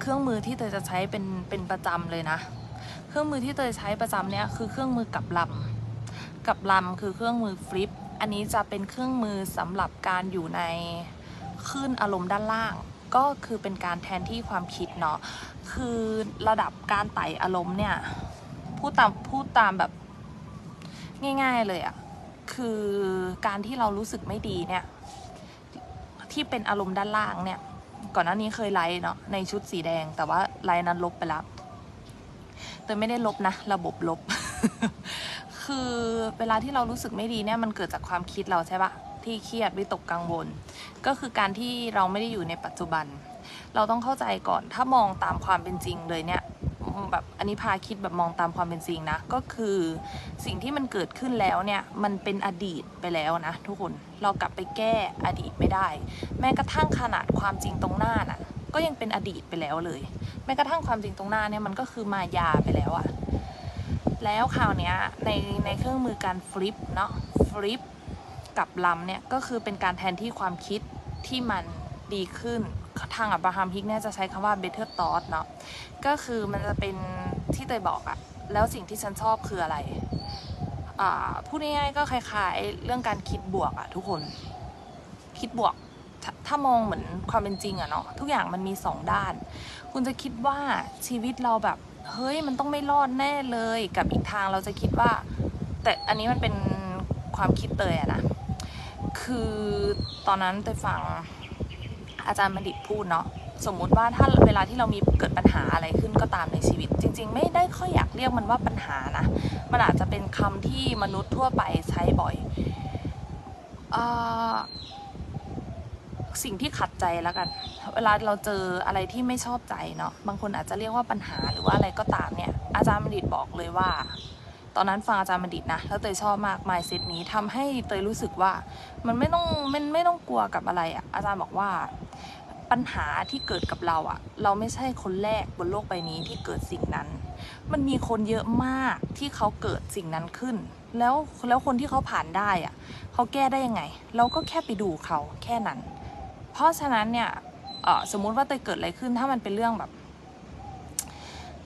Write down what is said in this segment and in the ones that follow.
เครื่องมือที่เตยจะใช้เป็นเป็นประจำเลยนะ เครื่องมือที่เตยใช้ประจำเนี่ยคือเครื่องมือกับลำกับลำคือเครื่องมือฟลิป อันนี้จะเป็นเครื่องมือสำหรับการอยู่ในคลื่นอารมณ์ด้านล่าง ก็คือเป็นการแทนที่ความคิดเนาะคือระดับการไต่อารมณ์เนี่ยพูดตามพูดตามแบบง่าย ๆเลยอะคือการที่เรารู้สึกไม่ดีเนี่ยที่เป็นอารมณ์ด้านล่างเนี่ย ก่อนหน้านี้เคยไลฟ์เนาะในชุดสีแดง แต่ว่าไลฟ์นั้นลบไปแล้วแต่ไม่ได้ลบนะ ระบบลบ คือเวลาที่เรารู้สึกไม่ดีเนี่ยมันเกิดจากความคิดเราใช่ปะที่เครียดวิตกกังวล ก็คือการที่เราไม่ได้อยู่ในปัจจุบัน เราต้องเข้าใจก่อนถ้ามองตามความเป็นจริงเลยเนี่ย แบบอันนี้พาคิดแบบมองตามความเป็นจริงนะ ก็คือสิ่งที่มันเกิดขึ้นแล้วเนี่ย มันเป็นอดีตไปแล้วนะ ทุกคนเรากลับไปแก้อดีตไม่ได้ แม้กระทั่งขนาดความจริงตรงหน้าน่ะ ก็ยังเป็นอดีตไปแล้วเลย แม้กระทั่งความจริงตรงหน้าเนี่ยมันก็คือมายาไปแล้วอะแล้วคราวเนี้ยในในเครื่องมือการฟลิปเนาะฟลิปกับลำเนี่ยก็คือเป็นการแทนที่ความคิดที่มันดีขึ้น ทางอับราฮัมฮิกเนี่ยจะใช้คำว่า better thought เนาะก็คือมันจะเป็นที่เตยบอกอะแล้วสิ่งที่ฉันชอบคืออะไรอ่าพูดง่ายๆก็คล้ายๆ เรื่องการคิดบวกอะทุกคน คิดบวกถถ้ามองเหมือนความเป็นจริงอะเนาะทุกอย่างมันมีสองด้าน คุณจะคิดว่าชีวิตเราแบบเฮ้ยมันต้องไม่รอดแน่เลยกับอีกทางเราจะคิดว่า แต่อันนี้มันเป็นความคิดเตยอะนะคือตอนนั้นเตยฟัง อาจารย์บัณฑิตพูดเนาะสมมุติว่าถ้าเวลาที่เรามีเกิดปัญหาอะไรขึ้นก็ตามในชีวิต จริง ๆ ไม่ได้ค่อยอยากเรียกมันว่าปัญหานะ มันอาจจะเป็นคำที่มนุษย์ทั่วไปใช้บ่อยออสิ่งที่ขัดใจแล้วกัน เวลาเราเจออะไรที่ไม่ชอบใจเนาะบางคนอาจจะเรียกว่าปัญหาหรือว่าอะไรก็ตามเนี่ยอาจารย์บัณฑิตบอกเลยว่า ตอนนั้นฟังอาจารย์บัณฑิตนะแล้วเตยชอบมาก mindset นี้ทำให้เตยรู้สึกว่า มันไม่ต้องมันไม่ต้องกลัวกับอะไรอะ่ะอาจารย์บอกว่า ปัญหาที่เกิดกับเราอะเราไม่ใช่คนแรกบนโลกใบนี้ที่เกิดสิ่งนั้น มันมีคนเยอะมากที่เขาเกิดสิ่งนั้นขึ้น แล้วแล้วคนที่เขาผ่านได้อะเขาแก้ได้ยังไง เราก็แค่ไปดูเขาแค่นั้น เพราะฉะนั้นเนี่ยเอ่อสมมุติว่าเตยเกิดอะไรขึ้นถ้ามันเป็นเรื่องแบบ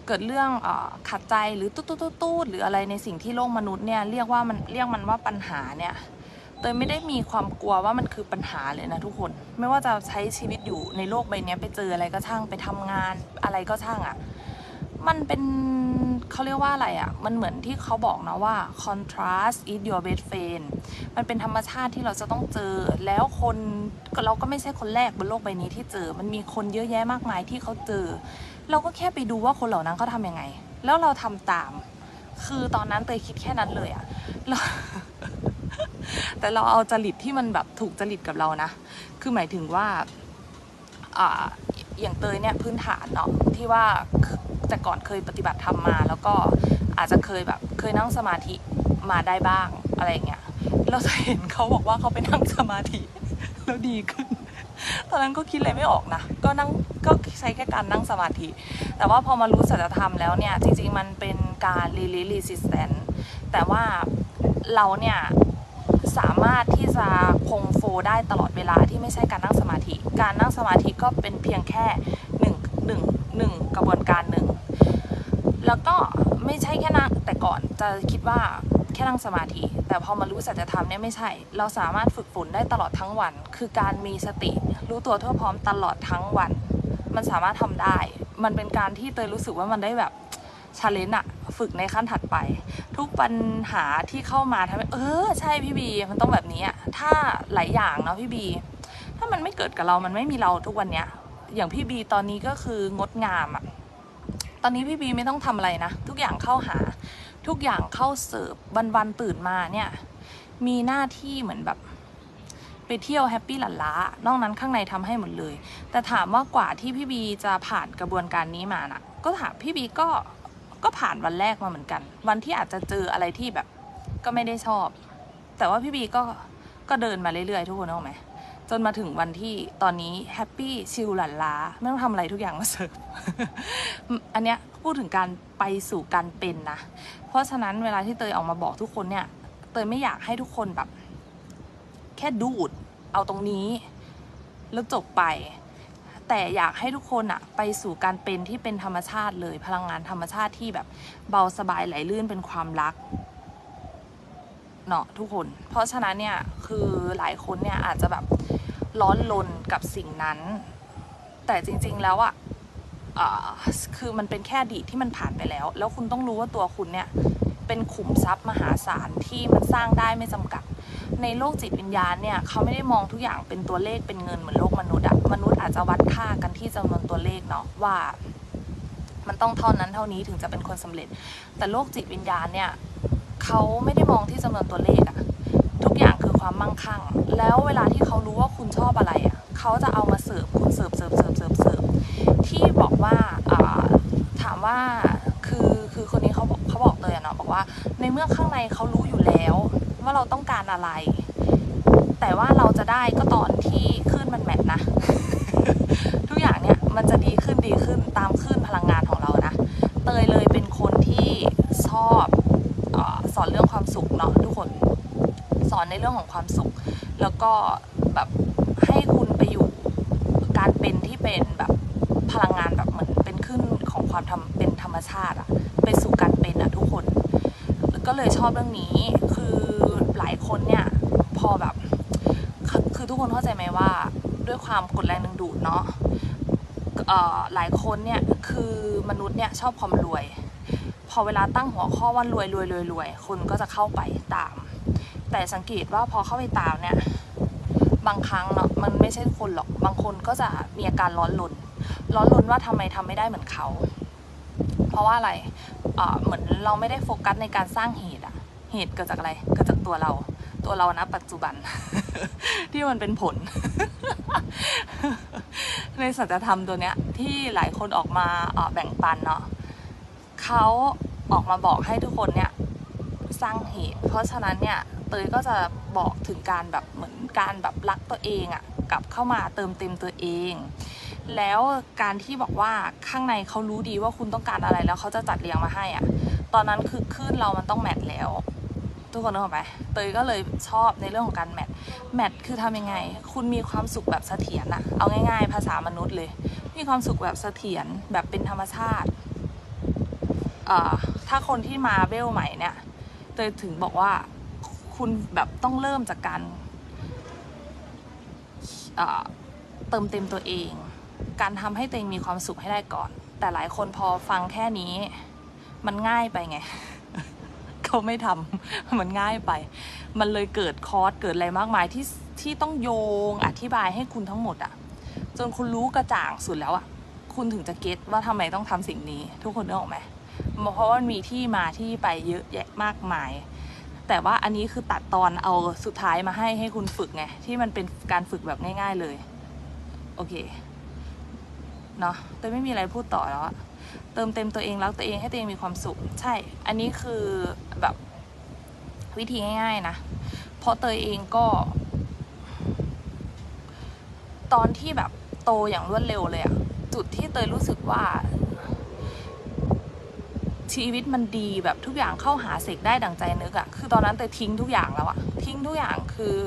เกิดเรื่องอขัดใจหรือตูดตุ๊ดตุ๊ดตุ๊ดหรืออะไรในสิ่งที่โลกมนุษย์เนี่ยเรียกว่ามันเรียกมันว่าปัญหาเนี่ย เตยไม่ได้มีความกลัวว่ามันคือปัญหาเลยนะทุกคน ไม่ว่าจะใช้ชีวิตอยู่ในโลกใบนี้ไปเจออะไรก็ช่างไปทำงานอะไรก็ช่างอะ่ะ มันเป็นเขาเรียกว่าอะไรอะ่ะ มันเหมือนที่เขาบอกนะว่า contrast is your best friend มันเป็นธรรมชาติที่เราจะต้องเจอ แล้วคนเราก็ไม่ใช่คนแรกบนโลกใบนี้ที่เจอ มันมีคนเยอะแยะมากมายที่เขาเจอ เราก็แค่ไปดูว่าคนเหล่านั้นเขาทำยังไง แล้วเราทำตาม คือตอนนั้นเตยคิดแค่นั้นเลยอะเรา แต่เราเอาจริตที่มันแบบถูกจริตกับเรานะ คือหมายถึงว่าอ่าอย่างเตยเนี่ยพื้นฐานเนาะที่ว่าแต่ก่อนเคยปฏิบัติธรรมมา แล้วก็อาจจะเคยแบบเคยนั่งสมาธิมาได้บ้างอะไรเงี้ยเราจะเห็นเขาบอกว่าเขาไปนั่งสมาธิแล้วดีขึ้น ตอนนั้นก็คิดอะไรไม่ออกนะ ก็นั่งก็ใช้แค่การนั่งสมาธิ แต่ว่าพอมารู้สัจธรรมแล้วเนี่ย จริง ๆ มันเป็นการ release resistance แต่ว่าเราเนี่ย สามารถที่จะคงโฟลได้ตลอดเวลาที่ไม่ใช่การนั่งสมาธิ การนั่งสมาธิก็เป็นเพียงแค่หนึ่งหนึ่งหนึ่งกระบวนการหนึ่งแล้วก็ไม่ใช่แค่นั่งแต่ก่อนจะคิดว่าแค่นั่งสมาธิ แต่พอมารู้สัจธรรมเนี่ยไม่ใช่ เราสามารถฝึกฝนได้ตลอดทั้งวัน คือการมีสติ รู้ตัวทั่วพร้อมตลอดทั้งวัน มันสามารถทำได้ มันเป็นการที่เตยรู้สึกว่ามันได้แบบ ชาเลนจ์อะฝึกในขั้นถัดไป ทุกปัญหาที่เข้ามาทำให้เออใช่พี่บีมันต้องแบบนี้อะถ้าหลายอย่างเนาะพี่บี ถ้ามันไม่เกิดกับเรามันไม่มีเราทุกวันเนี้ย อย่างพี่บีตอนนี้ก็คืองดงามอะตอนนี้พี่บีไม่ต้องทำอะไรนะ ทุกอย่างเข้าหา ทุกอย่างเข้าเสิร์ฟวันวันๆตื่นมาเนี่ย มีหน้าที่เหมือนแบบไปเที่ยวแฮปปี้หลันล้านอกนั้นข้างในทำให้หมดเลย แต่ถามว่ากว่าที่พี่บีจะผ่านกระบวนการนี้มาน่ะ ก็ถามพี่บีก็ ก็ผ่านวันแรกมาเหมือนกัน วันที่อาจจะเจออะไรที่แบบก็ไม่ได้ชอบ แต่ว่าพี่บีก็ก็เดินมาเรื่อยๆทุกคนนึกออกไหมจนมาถึงวันที่ตอนนี้แฮปปี้ชิลหลันล้าไม่ต้องทำอะไรทุกอย่างมาเสิร์ฟอันเนี้ยพูดถึงการไปสู่การเป็นนะ เพราะฉะนั้นเวลาที่เตยออกมาบอกทุกคนเนี่ยเตยไม่อยากให้ทุกคนแบบ แค่ดูดเอาตรงนี้ แล้วจบไป แต่อยากให้ทุกคนอะไปสู่การเป็นที่เป็นธรรมชาติเลย พลังงานธรรมชาติที่แบบเบาสบายไหลลื่นเป็นความรักเนาะทุกคน เพราะฉะนั้นเนี่ยคือหลายคนเนี่ยอาจจะแบบร้อนลนกับสิ่งนั้น แต่จริงๆแล้วอะอะคือมันเป็นแค่อดีตที่มันผ่านไปแล้ว แล้วคุณต้องรู้ว่าตัวคุณเนี่ยเป็นขุมทรัพย์มหาศาลที่มันสร้างได้ไม่จำกัด ในโลกจิตวิญญาณเนี่ยเขาไม่ได้มองทุกอย่างเป็นตัวเลขเป็นเงินเหมือนโลกมนุษย์อะมนุษย์อาจจะวัดค่ากันที่จำนวนตัวเลขเนาะว่า มันต้องเท่านั้นเท่านี้ถึงจะเป็นคนสำเร็จ แต่โลกจิตวิญญาณเนี่ยเขาไม่ได้มองที่จำนวนตัวเลขอะทุกอย่างคือความมั่งคั่ง แล้วเวลาที่เขารู้ว่าคุณชอบอะไรอะเขาจะเอามาเสิร์ฟคุณเสิร์ฟเสิร์ฟเสิร์ฟเสิร์ฟเสิร์ฟที่บอกว่าอ่าถามว่าคือคือคนนี้เขาบอกเขาบอกเลยอะเนาะบอกว่าในเมื่อข้างในเขารู้อยู่แล้ว ว่าเราต้องการ อะไร แต่ว่าเราจะได้ก็ตอนที่คลื่นมันแมทนะ ทุกอย่างเนี่ยมันจะดีขึ้นดีขึ้นตามคลื่นพลังงานของเรานะ เตยเลยเป็นคนที่ชอบออสอนเรื่องความสุขเนาะทุกคนสอนในเรื่องของความสุข แล้วก็แบบให้คุณไปอยู่การเป็นที่เป็นแบบพลังงานแบบเหมือนเป็นขึ้นของความทำเป็นธรรมชาติอะไปสู่การเป็นอะทุกคน ก็เลยชอบเรื่องนี้คือ หลายคนเนี่ยพอแบบคือคือทุกคนเข้าใจไหมว่า ด้วยความกดแรงดึงดูดเนาะหลายคนเนี่ยคือมนุษย์เนี่ยชอบความรวย พอเวลาตั้งหัวข้อว่ารวยรวยรวยรวยคนก็จะเข้าไปตาม แต่สังเกตว่าพอเข้าไปตามเนี่ยบางครั้งเนาะมันไม่ใช่คนหรอกบางคนก็จะมีอาการร้อนรนร้อนรนว่าทำไมทำไม่ได้เหมือนเขา เพราะว่าอะไรเเหมือนเราไม่ได้โฟกัสในการสร้างเหตุอะ เหตุเกิดจากอะไร เกิดจากตัวเรา ตัวเรานะปัจจุบัน ที่มันเป็นผล ในสัจธรรมตัวเนี้ย ที่หลายคนออกมาแบ่งปันเนาะเขาออกมาบอกให้ทุกคนเนี่ยสร้างเหตุ เพราะฉะนั้นเนี่ยเตยก็จะบอกถึงการแบบเหมือนการแบบรักตัวเองอะกลับเข้ามาเติมเต็มตัวเอง แล้วการที่บอกว่าข้างในเขารู้ดีว่าคุณต้องการอะไรแล้วเขาจะจัดเรียงมาให้อะตอนนั้นคือคลื่นเรามันต้องแมทแล้ว ทุกคนนึกออกไหมเตยก็เลยชอบในเรื่องของการแมทแมทคือทำยังไง คุณมีความสุขแบบเสถียรอะเอาง่ายๆ ภาษามนุษย์เลย มีความสุขแบบเสถียรแบบเป็นธรรมชาติเอ่อถ้าคนที่มาเบลใหม่เนี่ยเตยถึงบอกว่าคุณแบบต้องเริ่มจากการเอ่อเติมเต็มตัวเอง การทำให้ตัวเองมีความสุขให้ได้ก่อน แต่หลายคนพอฟังแค่นี้ มันง่ายไปไง เขาไม่ทำมันง่ายไป มันเลยเกิดคอร์สเกิดอะไรมากมายที่ที่ต้องโยงอธิบายให้คุณทั้งหมดอะจนคุณรู้กระจ่างสุดแล้วอะคุณถึงจะเก็ตว่าทำไมต้องทำสิ่งนี้ ทุกคนนึกออกไหมเพราะว่ามันมีที่มาที่ไปเยอะแยะมากมาย แต่ว่าอันนี้คือตัดตอนเอาสุดท้ายมาให้ให้คุณฝึกไง ที่มันเป็นการฝึกแบบง่าย ๆเลย โอเค เนาะแต่ไม่มีอะไรพูดต่อแล้วอะ เติมเต็มตัวเองรักตัวเองให้ตัวเองมีความสุข ใช่ อันนี้คือแบบวิธีง่ายๆนะ เพราะเตยเองก็ ตอนที่แบบโตอย่างรวดเร็วเลยอะจุดที่เตยรู้สึกว่า ชีวิตมันดีแบบทุกอย่างเข้าหาเสกได้ดังใจนึกอะคือตอนนั้นเตยทิ้งทุกอย่างแล้วอะทิ้งทุกอย่างคือ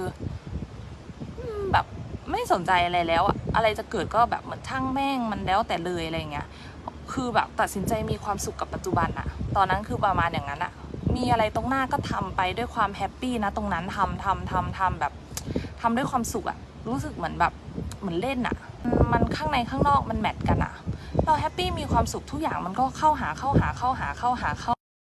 แบบไม่สนใจอะไรแล้วอะอะไรจะเกิดก็แบบเหมือนช่างแม่งมันแล้วแต่เลยอะไรเงี้ย คือแบบตัดสินใจมีความสุขกับปัจจุบันอะตอนนั้นคือประมาณอย่างนั้นอะมีอะไรตรงหน้าก็ทำไปด้วยความแฮปปี้นะตรงนั้นทำทำทำทำแบบทำด้วยความสุขอะรู้สึกเหมือนแบบเหมือนเล่นอะมันข้างในข้างนอกมันแมทกันอะเราแฮปปี้มีความสุขทุกอย่างมันก็เข้าหาเข้าหาเข้าหาเข้าหาเข้า